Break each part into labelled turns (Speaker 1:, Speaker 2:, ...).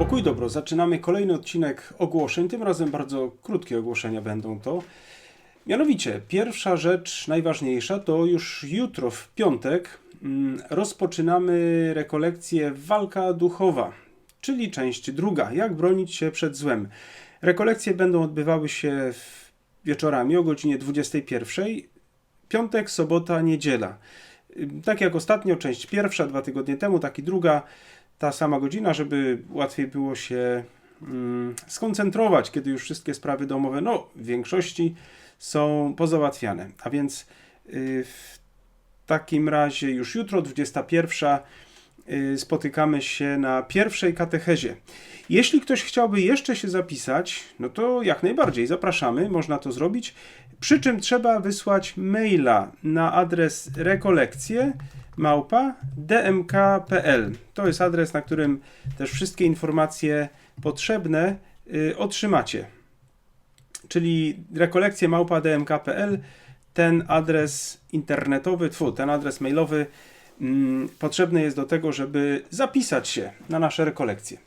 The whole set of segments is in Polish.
Speaker 1: Pokój dobro, zaczynamy kolejny odcinek ogłoszeń. Tym razem bardzo krótkie ogłoszenia będą to. Mianowicie, pierwsza rzecz najważniejsza to już jutro, w piątek, mm, rozpoczynamy rekolekcję Walka Duchowa, czyli część druga. Jak bronić się przed złem. Rekolekcje będą odbywały się wieczorami o godzinie 21. Piątek, sobota, niedziela. Tak jak ostatnio, część pierwsza, dwa tygodnie temu, tak i druga, ta sama godzina, żeby łatwiej było się mm, skoncentrować, kiedy już wszystkie sprawy domowe, no w większości są pozałatwiane. A więc y, w takim razie już jutro, 21, y, spotykamy się na pierwszej katechezie. Jeśli ktoś chciałby jeszcze się zapisać, no to jak najbardziej zapraszamy, można to zrobić. Przy czym trzeba wysłać maila na adres rekolekcje małpa dmk.pl. To jest adres, na którym też wszystkie informacje potrzebne y, otrzymacie. Czyli rekolekcje małpa dmk.pl. Ten adres internetowy, tfu, ten adres mailowy potrzebny jest do tego, żeby zapisać się na nasze rekolekcje.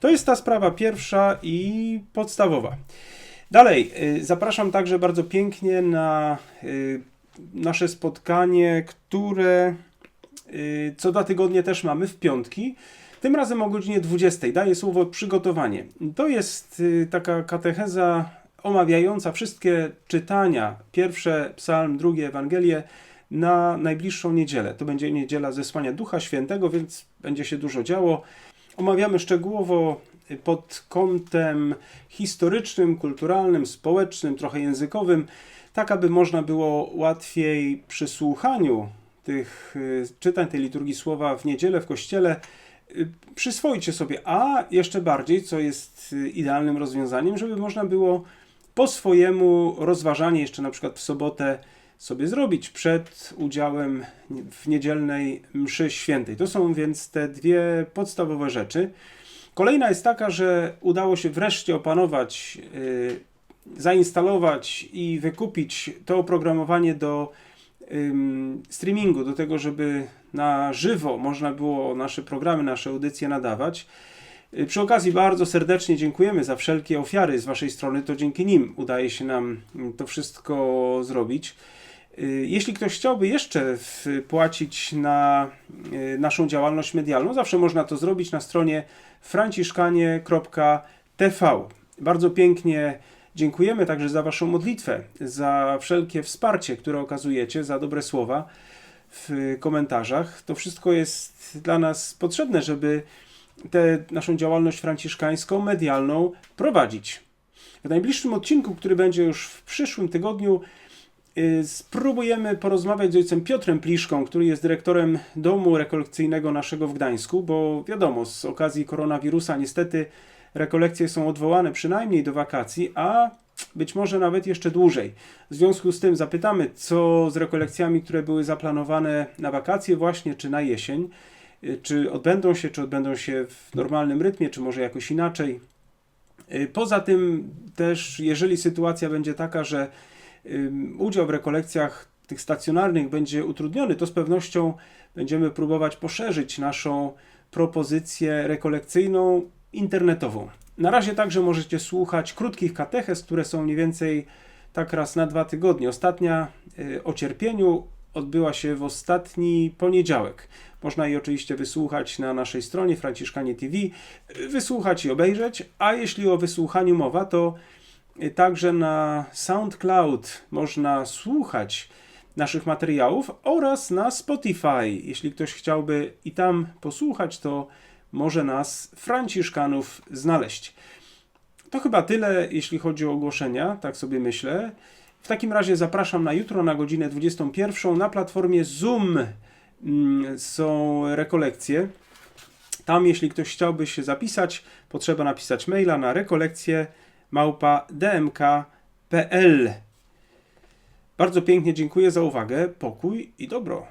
Speaker 1: To jest ta sprawa pierwsza i podstawowa. Dalej, y, zapraszam także bardzo pięknie na y, nasze spotkanie, które y, co dwa tygodnie też mamy w piątki. Tym razem o godzinie 20. Daję słowo przygotowanie. To jest taka katecheza omawiająca wszystkie czytania, pierwsze psalm, drugie Ewangelie na najbliższą niedzielę. To będzie niedziela zesłania Ducha Świętego, więc będzie się dużo działo. Omawiamy szczegółowo pod kątem historycznym, kulturalnym, społecznym, trochę językowym, tak aby można było łatwiej przy słuchaniu tych y, czytań tej liturgii słowa w niedzielę w kościele y, przyswoić się sobie, a jeszcze bardziej, co jest y, idealnym rozwiązaniem, żeby można było po swojemu rozważanie jeszcze na przykład w sobotę sobie zrobić przed udziałem w niedzielnej mszy świętej. To są więc te dwie podstawowe rzeczy. Kolejna jest taka, że udało się wreszcie opanować, y, zainstalować i wykupić to oprogramowanie do streamingu, do tego, żeby na żywo można było nasze programy, nasze audycje nadawać. Y, Przy okazji bardzo serdecznie dziękujemy za wszelkie ofiary z Waszej strony, to dzięki nim udaje się nam mm, to wszystko zrobić. Y, Jeśli ktoś chciałby jeszcze wpłacić na y, naszą działalność medialną, zawsze można to zrobić na stronie franciszkanie.tv. Bardzo pięknie dziękujemy także za Waszą modlitwę, za wszelkie wsparcie, które okazujecie, za dobre słowa w komentarzach. To wszystko jest dla nas potrzebne, żeby tę naszą działalność franciszkańską, medialną prowadzić. W najbliższym odcinku, który będzie już w przyszłym tygodniu, spróbujemy porozmawiać z ojcem Piotrem Pliszką, który jest dyrektorem domu rekolekcyjnego naszego w Gdańsku, bo wiadomo, z okazji koronawirusa niestety rekolekcje są odwołane przynajmniej do wakacji, a być może nawet jeszcze dłużej. W związku z tym zapytamy, co z rekolekcjami, które były zaplanowane na wakacje właśnie, czy na jesień, y, czy odbędą się, czy odbędą się w normalnym rytmie, czy może jakoś inaczej. Y, Poza tym też, jeżeli sytuacja będzie taka, że udział w rekolekcjach tych stacjonarnych będzie utrudniony, to z pewnością będziemy próbować poszerzyć naszą propozycję rekolekcyjną internetową. Na razie także możecie słuchać krótkich katechez, które są mniej więcej tak raz na dwa tygodnie. Ostatnia y, o cierpieniu odbyła się w ostatni poniedziałek. Można jej oczywiście wysłuchać na naszej stronie Franciszkanie TV, wysłuchać i obejrzeć, a jeśli o wysłuchaniu mowa, to także na SoundCloud można słuchać naszych materiałów oraz na Spotify. Jeśli ktoś chciałby i tam posłuchać, to może nas, Franciszkanów, znaleźć. To chyba tyle, jeśli chodzi o ogłoszenia, tak sobie myślę. W takim razie zapraszam na jutro na godzinę 21 na platformie Zoom. mm, Są rekolekcje. Tam, jeśli ktoś chciałby się zapisać, potrzeba napisać maila na rekolekcje małpa dmk.pl. Bardzo pięknie dziękuję za uwagę, pokój i dobro.